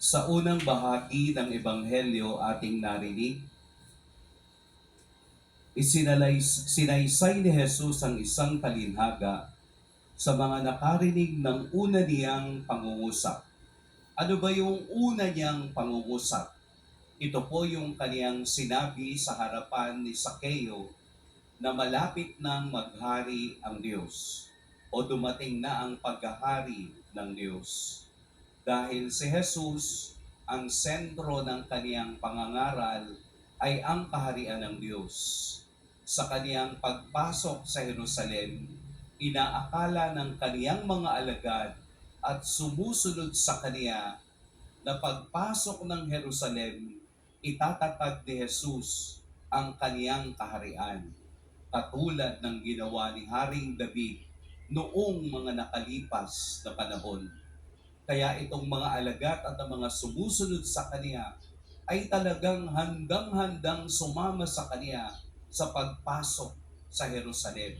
Sa unang bahagi ng Ebanghelyo ating narinig, isinalay, sinaysay ni Jesus ang isang talinhaga sa mga nakarinig ng una niyang pangungusap. Ano ba yung una niyang pangungusap? Ito po yung kaniyang sinabi sa harapan ni Sakeo na malapit nang maghari ang Diyos o dumating na ang paghahari ng Diyos. Dahil si Jesus, ang sentro ng kaniyang pangangaral ay ang kaharian ng Diyos. Sa kaniyang pagpasok sa Jerusalem, inaakala ng kaniyang mga alagad at sumusunod sa kaniya na pagpasok ng Jerusalem, itatatag ni Jesus ang kaniyang kaharian, katulad ng ginawa ni Haring David noong mga nakalipas na panahon. Kaya itong mga alagat at ang mga sumusunod sa kaniya ay talagang handang-handang sumama sa kaniya sa pagpasok sa Jerusalem.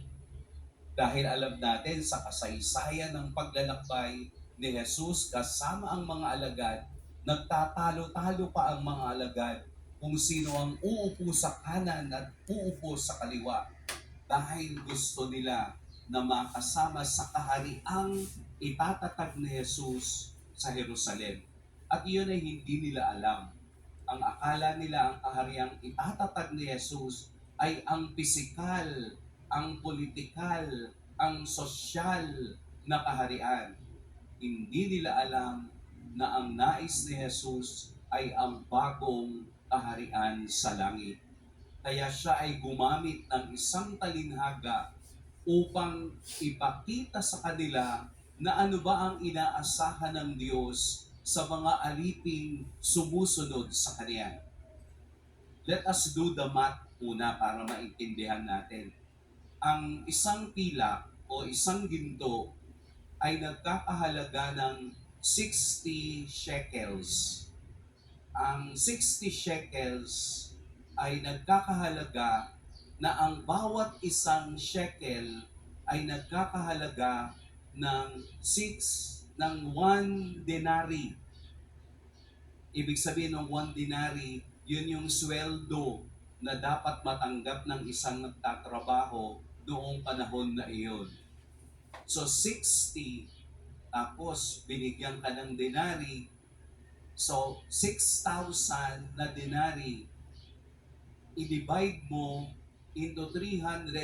Dahil alam natin sa kasaysayan ng paglalakbay ni Jesus kasama ang mga alagad, nagtatalo-talo pa ang mga alagad kung sino ang uupo sa kanan at uupo sa kaliwa dahil gusto nila na makasama sa kahariang itatatag ni Jesus sa Jerusalem. At iyon ay hindi nila alam. Ang akala nila ang kahariang itatatag ni Jesus ay ang pisikal, ang politikal, ang sosyal na kaharian. Hindi nila alam na ang nais ni Jesus ay ang bagong kaharian sa langit. Kaya siya ay gumamit ng isang talinhaga upang ipakita sa kanila na ano ba ang inaasahan ng Diyos sa mga aliping sumusunod sa Kanya. Let us do the math muna para maintindihan natin. Ang isang pilak o isang ginto ay nagkakahalaga ng 60 shekels. Ang 60 shekels ay nagkakahalaga na ang bawat isang shekel ay nagkakahalaga ng 6 ng 1 denari. Ibig sabihin ng 1 denari, yun yung sweldo na dapat matanggap ng isang nagtatrabaho noong panahon na iyon. So 60, tapos binigyan ka ng denari, so 6,000 na denari, i-divide mo into 365,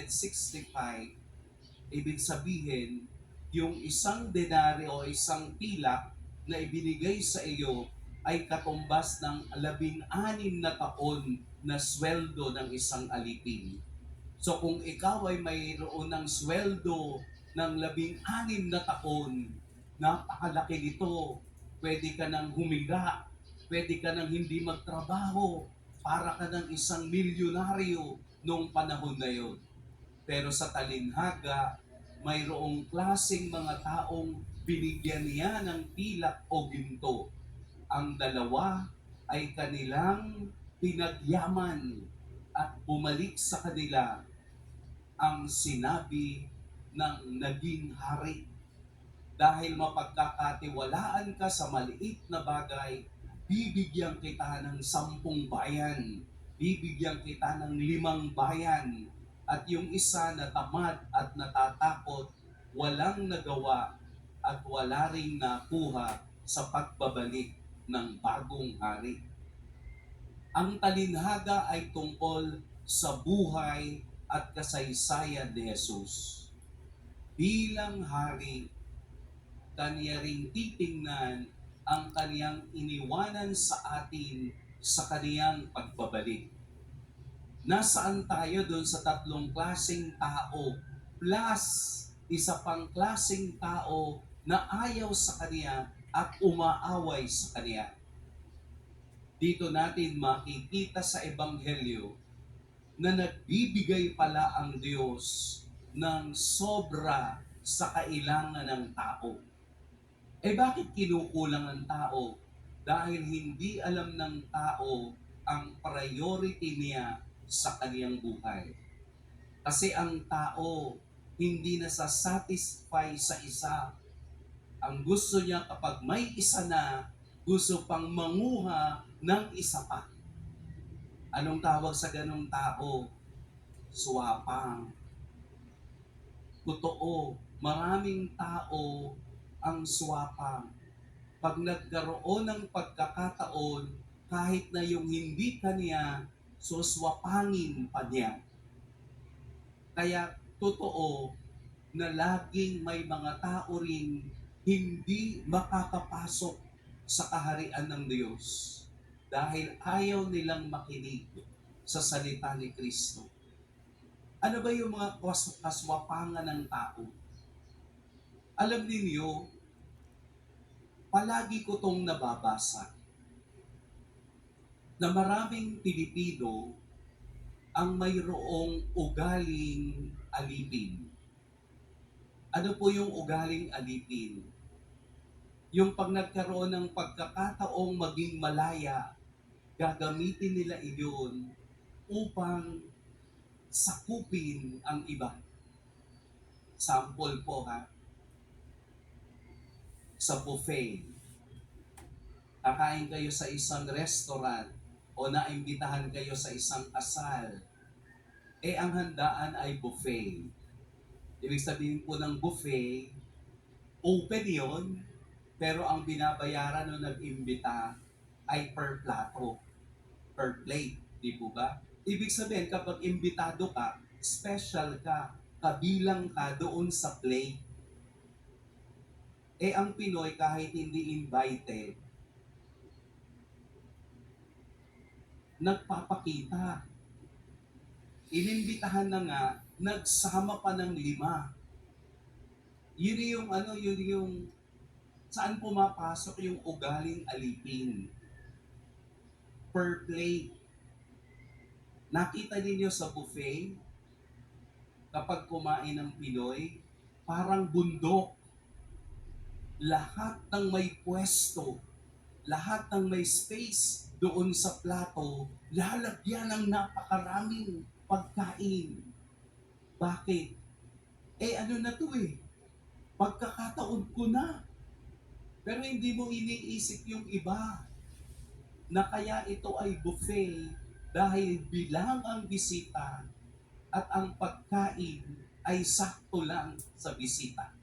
ibig sabihin, yung isang denari o isang pilak na ibinigay sa iyo ay katumbas ng labing anim na taon na sweldo ng isang alipin. So kung ikaw ay mayroon ng sweldo ng labing anim na taon, napakalaki nito. Pwede ka nang humiga, pwede ka nang hindi magtrabaho, para ka ng isang milyonaryo noong panahon na yon. Pero sa talinhaga, mayroong klaseng mga taong binigyan niya ng pilak o ginto. Ang dalawa ay kanilang pinagyaman at bumalik sa kanila ang sinabi ng naging hari. Dahil mapagkakatiwalaan ka sa maliit na bagay, bibigyan kita ng sampung bayan, bibigyan kita ng limang bayan, at yung isa na tamad at natatakot, walang nagawa at wala ring nakuha sa pagbabalik ng bagong hari. Ang talinhaga ay tungkol sa buhay at kasaysayan ni Jesus. Bilang hari, kanya ring titingnan ang kaniyang iniwanan sa atin sa kaniyang pagbabalik. Nasaan tayo doon sa tatlong klaseng tao plus isa pang klaseng tao na ayaw sa kaniya at umaaway sa kaniya. Dito natin makikita sa Ebanghelyo na nagbibigay pala ang Diyos ng sobra sa kailangan ng tao. Eh bakit kinukulang ang tao? Dahil hindi alam ng tao ang priority niya sa kaniyang buhay. Kasi ang tao hindi nasasatisfy sa isa. Ang gusto niya kapag may isa na, gusto pang manguha ng isa pa. Anong tawag sa ganong tao? Swapang. Totoo, maraming tao ang swapang. Pag nagkaroon ng pagkakataon, kahit na yung hindi kanya, suswapangin pa niya. Kaya totoo na laging may mga tao rin hindi makakapasok sa kaharian ng Diyos dahil ayaw nilang makinig sa salita ni Kristo. Ano ba yung mga kas- kaswapangan ng tao? Alam ninyo, palagi ko tong nababasa na maraming Pilipino ang mayroong ugaling alipin. Ano po yung ugaling alipin? Yung pag nagkaroon ng pagkakataong maging malaya, gagamitin nila iyon upang sakupin ang iba. Sample po ha. Sa buffet. Kakain kayo sa isang restaurant o naimbitahan kayo sa isang kasal. Eh ang handaan ay buffet. Ibig sabihin po ng buffet, open yon pero ang binabayaran ng nag-imbita ay per plato, per plate, di po ba? Ibig sabihin, kapag imbitado ka, special ka, kabilang ka doon sa plate. Eh ang Pinoy, kahit hindi invited, nagpapakita. Inimbitahan na nga, nagsama pa ng lima. Yun yung ano, yun yung saan pumapasok yung ugaling alipin. Per plate. Nakita ninyo sa buffet, kapag kumain ng Pinoy, parang bundok. Lahat ng may pwesto, lahat ng may space doon sa plato, lalagyan ng napakaraming pagkain. Bakit? Eh ano na to eh, pagkakataon ko na. Pero hindi mo iniisip yung iba na kaya ito ay buffet dahil bilang ang bisita at ang pagkain ay sakto lang sa bisita.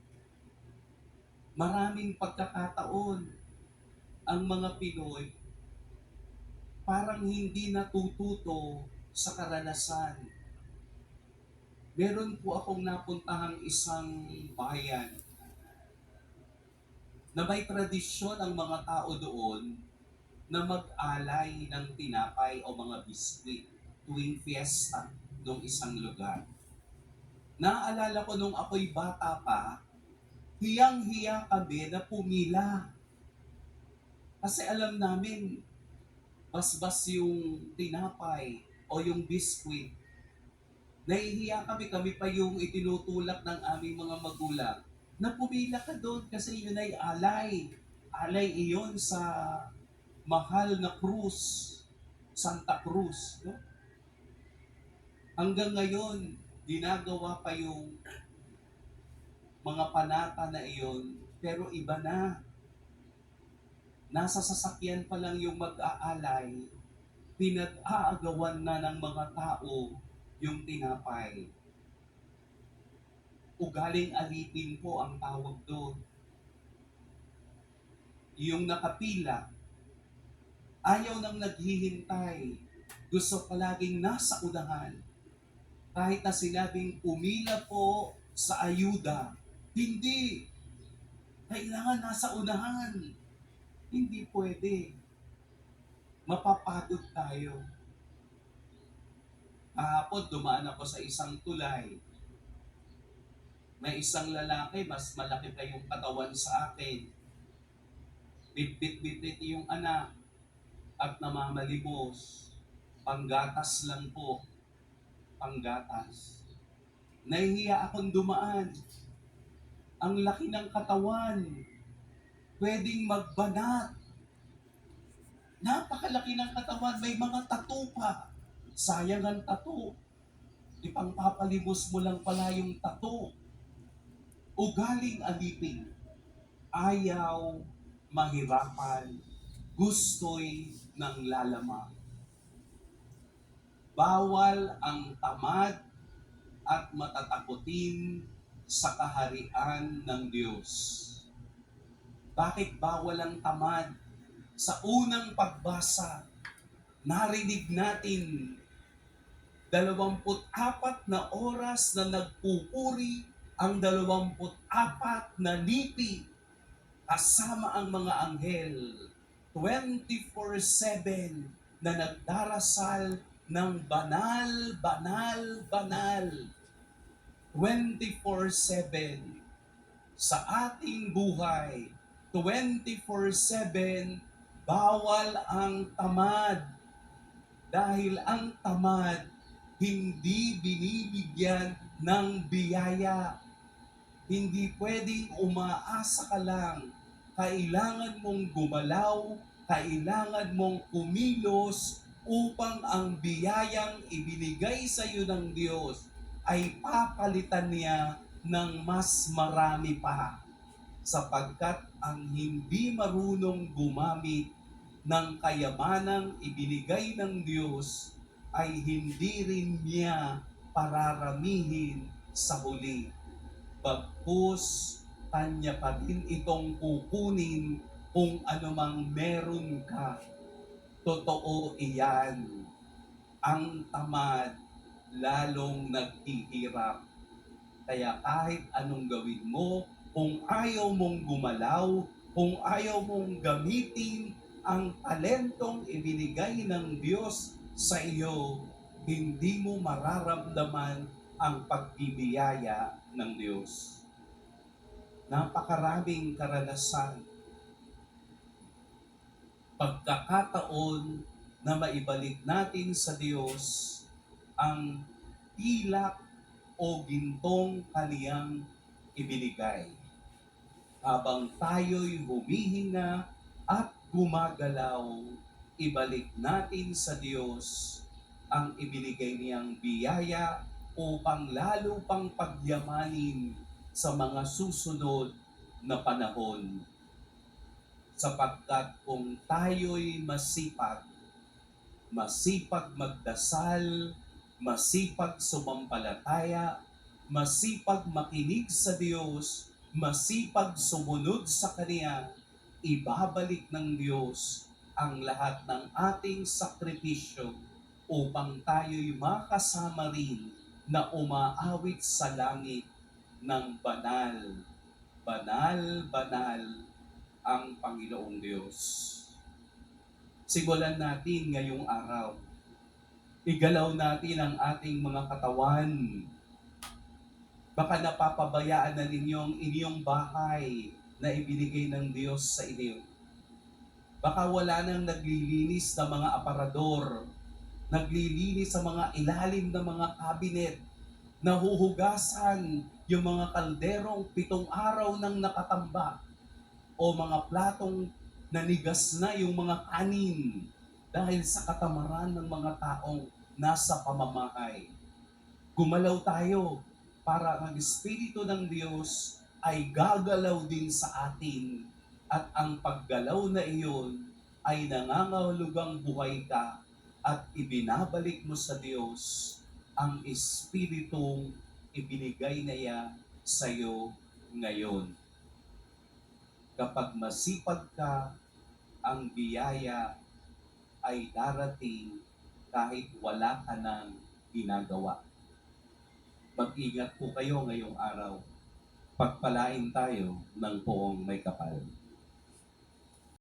Maraming pagkakataon ang mga Pinoy parang hindi natututo sa karanasan. Meron po akong napuntahang isang bayan na may tradisyon ang mga tao doon na mag-alay ng tinapay o mga biskwit tuwing fiesta ng isang lugar. Naaalala ko nung ako'y bata pa, hiyang-hiya kami na pumila. Kasi alam namin, basbas yung tinapay o yung biskwit. Nahihiya kami, kami pa yung itinutulak ng aming mga magulang na pumila ka doon kasi yun ay alay. Alay iyon sa mahal na krus, Santa Cruz. No? Hanggang ngayon, ginagawa pa yung mga panata na iyon, pero iba na. Nasa sasakyan pa lang yung mag-aalay, pinag-aagawan na ng mga tao yung tinapay. Ugaling alipin po ang tawag doon. Yung nakapila, ayaw nang naghihintay. Gusto palaging nasa unahan. Kahit na sinabing umila po sa ayuda, hindi. Kailangan nasa unahan. Hindi pwede. Mapapagod tayo. Kahapon, dumaan ako sa isang tulay. May isang lalaki, mas malaki pa yung katawan sa akin. Bit-bit-bit yung anak at namamalimos. Panggatas lang po. Panggatas. Nahihiya akong dumaan. Ang laki ng katawan. Pwedeng magbanat. Napakalaki ng katawan. May mga tattoo pa. Sayang ang tattoo. Ipangpapalimos mo lang pala yung tattoo. Ugaling alipin. Ayaw mahirapan gusto'y ng lalama. Bawal ang tamad at matatakutin sa kaharian ng Diyos. Bakit bawal ang tamad? Sa unang pagbasa, narinig natin 24 na oras na nagpupuri ang 24 na lipi kasama ang mga anghel. 24-7 na nagdarasal ng banal, banal, banal. 24-7 sa ating buhay. 24-7 bawal ang tamad. Dahil ang tamad hindi binibigyan ng biyaya. Hindi pwedeng umaasa ka lang. Kailangan mong gumalaw, kailangan mong kumilos upang ang biyayang ibinigay sa iyo ng Diyos ay papalitan niya ng mas marami pa sapagkat ang hindi marunong gumamit ng kayamanang ibinigay ng Diyos ay hindi rin niya pararamihin sa huli. Bagkus, kanya pa rin itong kukunin kung anumang meron ka. Totoo iyan. Ang tamad, lalong naghihirap. Kaya kahit anong gawin mo, kung ayaw mong gumalaw, kung ayaw mong gamitin ang talentong ibinigay ng Diyos sa iyo, hindi mo mararamdaman ang pagbibiyaya ng Diyos. Napakaraming karanasan. Pagkakataon na maibalik natin sa Diyos ang pilak o gintong kaniyang ibinigay. Habang tayo'y humihinga at gumagalaw, ibalik natin sa Diyos ang ibinigay niyang biyaya upang lalo pang pagyamanin sa mga susunod na panahon. Sapagkat kung tayo'y masipag, masipag magdasal, masipag sumampalataya, masipag makinig sa Diyos, masipag sumunod sa Kanya, ibabalik ng Diyos ang lahat ng ating sakripisyo upang tayo'y makasama rin na umaawit sa langit ng banal, banal, banal ang Panginoong Diyos. Simulan natin ngayong araw. Igalaw natin ang ating mga katawan. Baka napapabayaan na ninyo ang inyong bahay na ibinigay ng Diyos sa inyo. Baka wala nang naglilinis na mga aparador, naglilinis sa mga ilalim ng mga kabinet, nahuhugasan yung mga kalderong pitong araw nang nakatamba, o mga platong nanigas na yung mga kanin dahil sa katamaran ng mga taong nasa pamamahay. Gumalaw tayo para ang Espiritu ng Diyos ay gagalaw din sa atin at ang paggalaw na iyon ay nangangahulugang buhay ka at ibinabalik mo sa Diyos ang Espiritong ibinigay na yan sa iyo ngayon. Kapag masipag ka, ang biyaya ay darating kahit wala ka nang ginagawa. Mag-ingat po kayo ngayong araw. Pagpalain tayo ng poong may kapal.